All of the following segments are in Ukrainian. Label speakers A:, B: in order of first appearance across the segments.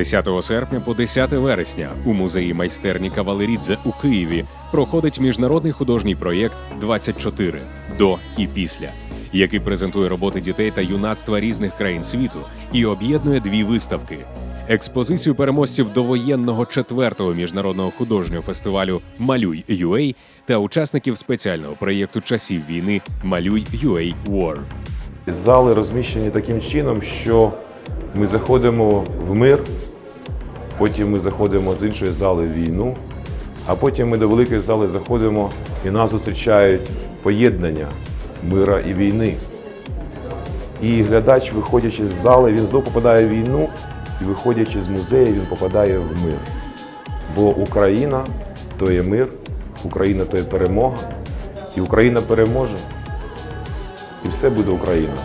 A: З 10 серпня по 10 вересня у музеї майстерні Кавалерідзе у Києві проходить міжнародний художній проєкт «24» до і після, який презентує роботи дітей та юнацтва різних країн світу і об'єднує дві виставки. Експозицію переможців довоєнного четвертого міжнародного художнього фестивалю Малюй UA та учасників спеціального проєкту часів війни Малюй UA War.
B: Зали розміщені таким чином, що ми заходимо в мир, потім ми заходимо з іншої зали в війну, а потім ми до великої зали заходимо і нас зустрічають поєднання мира і війни. І глядач, виходячи з зали, він знову попадає в війну, і виходячи з музею, він попадає в мир. Бо Україна то є мир, Україна то є перемога, і Україна переможе, і все буде Україна.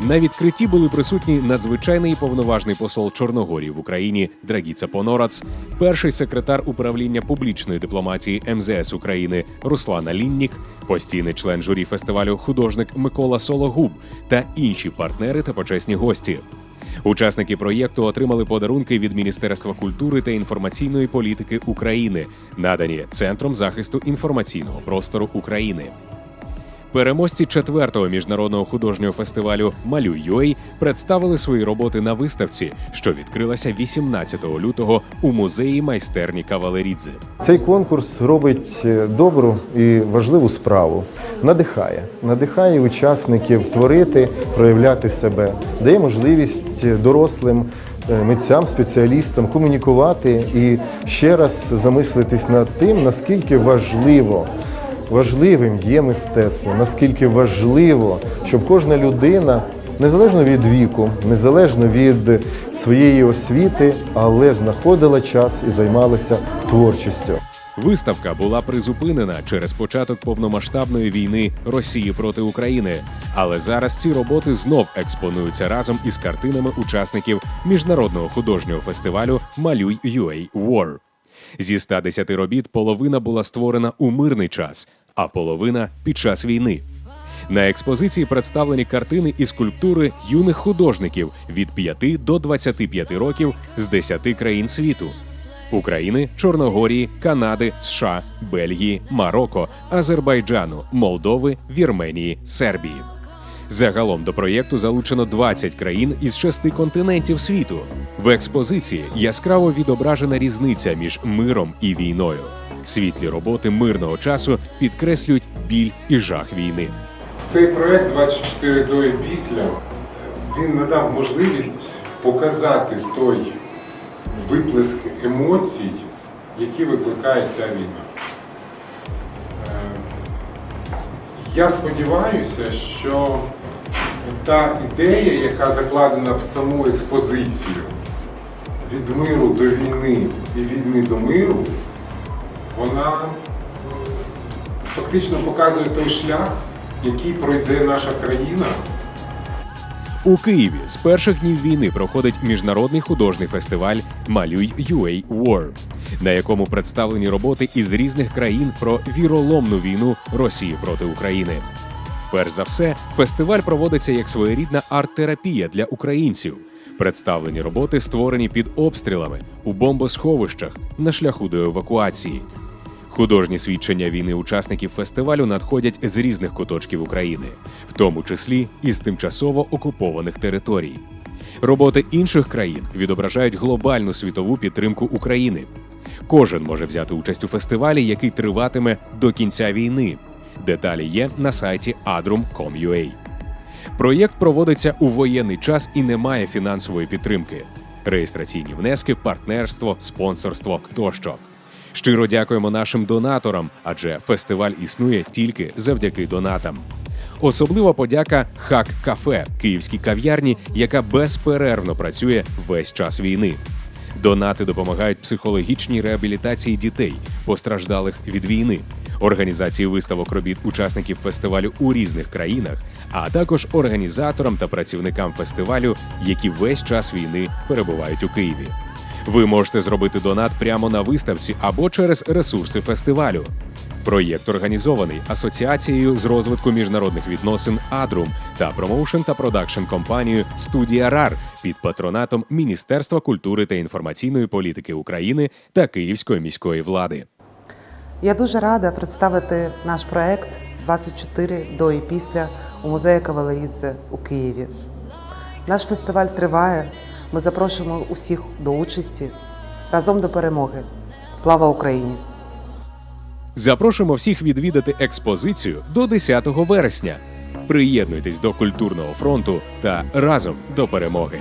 A: На відкритті були присутні надзвичайний і повноважний посол Чорногорії в Україні Драгіца Понорац, перший секретар управління публічної дипломатії МЗС України Руслана Ліннік, постійний член журі фестивалю художник Микола Сологуб та інші партнери та почесні гості. Учасники проєкту отримали подарунки від Міністерства культури та інформаційної політики України, надані Центром захисту інформаційного простору України. Переможці четвертого міжнародного художнього фестивалю Малюй Юей представили свої роботи на виставці, що відкрилася 18 лютого у музеї майстерні Кавалерідзе.
C: Цей конкурс робить е, добру і важливу справу. Надихає, надихає учасників творити, проявляти себе, дає можливість дорослим е, митцям, спеціалістам комунікувати і ще раз замислитись над тим, наскільки важливо. Важливим є мистецтво, наскільки важливо, щоб кожна людина, незалежно від віку, незалежно від своєї освіти, але знаходила час і займалася творчістю.
A: Виставка була призупинена через початок повномасштабної війни Росії проти України. Але зараз ці роботи знов експонуються разом із картинами учасників міжнародного художнього фестивалю Малюй UA War. Зі 110 робіт половина була створена у мирний час, а половина під час війни. На експозиції представлені картини і скульптури юних художників від 5 до 25 років з 10 країн світу. України, Чорногорії, Канади, США, Бельгії, Марокко, Азербайджану, Молдови, Вірменії, Сербії. Загалом до проєкту залучено 20 країн із шести континентів світу. В експозиції яскраво відображена різниця між миром і війною. Світлі роботи мирного часу підкреслюють біль і жах війни.
D: Цей проект 24 до і після він надав можливість показати той виплеск емоцій, які викликає ця війна. Я сподіваюся, що та ідея, яка закладена в саму експозицію від миру до війни і війни до миру, вона фактично показує той шлях, який пройде наша країна.
A: У Києві з перших днів війни проходить міжнародний художній фестиваль Малюй UA War, на якому представлені роботи із різних країн про віроломну війну Росії проти України. Перш за все, фестиваль проводиться як своєрідна арт-терапія для українців. Представлені роботи створені під обстрілами у бомбосховищах на шляху до евакуації. Художні свідчення війни учасників фестивалю надходять з різних куточків України, в тому числі із тимчасово окупованих територій. Роботи інших країн відображають глобальну світову підтримку України. Кожен може взяти участь у фестивалі, який триватиме до кінця війни. Деталі є на сайті adrum.com.ua. Проєкт проводиться у воєнний час і не має фінансової підтримки. Реєстраційні внески, партнерство, спонсорство тощо. Щиро дякуємо нашим донаторам, адже фестиваль існує тільки завдяки донатам. Особлива подяка Хак Кафе, київській кав'ярні, яка безперервно працює весь час війни. Донати допомагають психологічній реабілітації дітей, постраждалих від війни, організації виставок робіт учасників фестивалю у різних країнах, а також організаторам та працівникам фестивалю, які весь час війни перебувають у Києві. Ви можете зробити донат прямо на виставці або через ресурси фестивалю. Проєкт організований Асоціацією з розвитку міжнародних відносин Адрум та промоушен та продакшн компанією Студія РАР під патронатом Міністерства культури та інформаційної політики України та Київської міської влади.
E: Я дуже рада представити наш проект 24 до і після у музеї Кавалерідзе у Києві. Наш фестиваль триває. Ми запрошуємо усіх до участі разом до перемоги. Слава Україні!
A: Запрошуємо всіх відвідати експозицію до 10 вересня. Приєднуйтесь до культурного фронту та разом до перемоги.